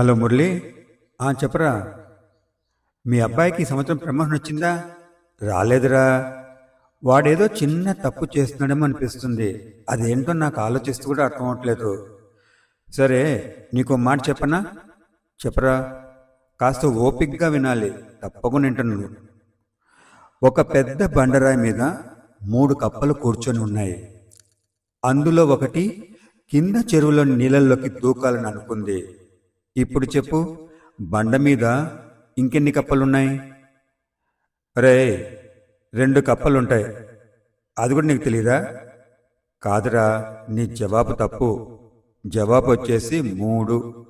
Hello Murali. ఆ చెప్పరా. మీ అబ్బాయికి సంవత్సరం ప్రమోషన్ వచ్చిందా? రాలేదురా. వాడేదో చిన్న తప్పు చేస్తున్నాడేమో అనిపిస్తుంది. అదేంటో నాకు ఆలోచిస్తూ కూడా అర్థం అవట్లేదు సరే నీకు మాట చెప్పనా? చెప్పరా. కాస్త ఓపిక్గా వినాలి. తప్పకుండా వింటాను ఒక పెద్ద బండరాయి మీద మూడు కప్పలు కూర్చొని ఉన్నాయి. అందులో ఒకటి కింద చెరువులో నీళ్ళల్లోకి దూకాలని అనుకుంది. ఇప్పుడు చెప్పు బండ మీద ఇంకెన్ని కప్పలున్నాయి? రే రెండు కప్పలుంటాయి. అది కూడా నీకు తెలీదా? కాదురా నీ జవాబు తప్పు. జవాబు వచ్చేసి మూడు.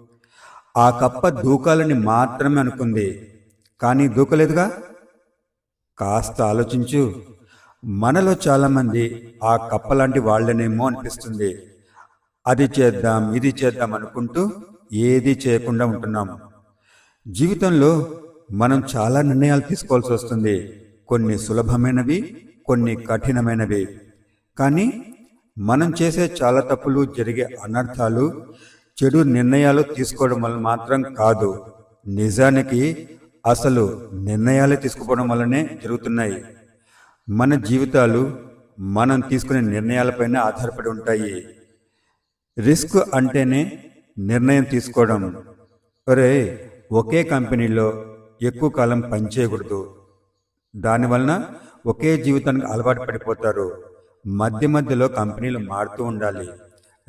ఆ కప్ప దూకాలని మాత్రమే అనుకుంది. కానీ దూకలేదుగా? కాస్త ఆలోచించు. మనలో చాలామంది ఆ కప్పలాంటి వాళ్ళనేమో అనిపిస్తుంది. అది చేద్దాం ఇది చేద్దాం అనుకుంటూ ఏది చేయకుండా ఉంటున్నాం. జీవితంలో మనం చాలా నిర్ణయాలు తీసుకోవాల్సి వస్తుంది. కొన్ని సులభమైనవి కొన్ని కఠినమైనవి. కానీ మనం చేసే చాలా తప్పులు జరిగే అనర్థాలు చెడు నిర్ణయాలు తీసుకోవడం వల్ల మాత్రం కాదు. నిజానికి అసలు నిర్ణయాలే తీసుకోవడం వల్లనే జరుగుతున్నాయి. మన జీవితాలు మనం తీసుకునే నిర్ణయాలపైన ఆధారపడి ఉంటాయి. రిస్క్ అంటేనే నిర్ణయం తీసుకోవడం. అరే ఒకే కంపెనీలో ఎక్కువ కాలం పనిచేయకూడదు దానివలన ఒకే జీవితానికి అలవాటు పడిపోతారు. మధ్య మధ్యలో కంపెనీలు మారుతూ ఉండాలి.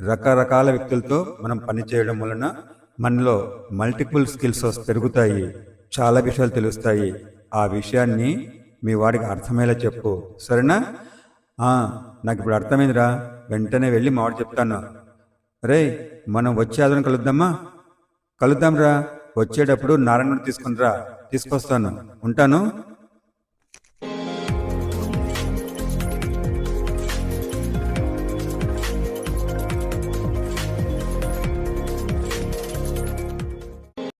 రకరకాల వ్యక్తులతో మనం పనిచేయడం వలన మనలో మల్టిపుల్ స్కిల్స్ పెరుగుతాయి. చాలా విషయాలు తెలుస్తాయి. ఆ విషయాన్ని మీ వాడికి అర్థమయ్యేలా చెప్పు. సరేనా? నాకు ఇప్పుడు అర్థమైందిరా. వెంటనే వెళ్ళి మా వాడు చెప్తాను. రే మనం వచ్చే ఆదరణ కలుద్దామా? కలుద్దాంరా. వచ్చేటప్పుడు నారాయణ తీసుకునిరా తీసుకొస్తాను. ఉంటాను?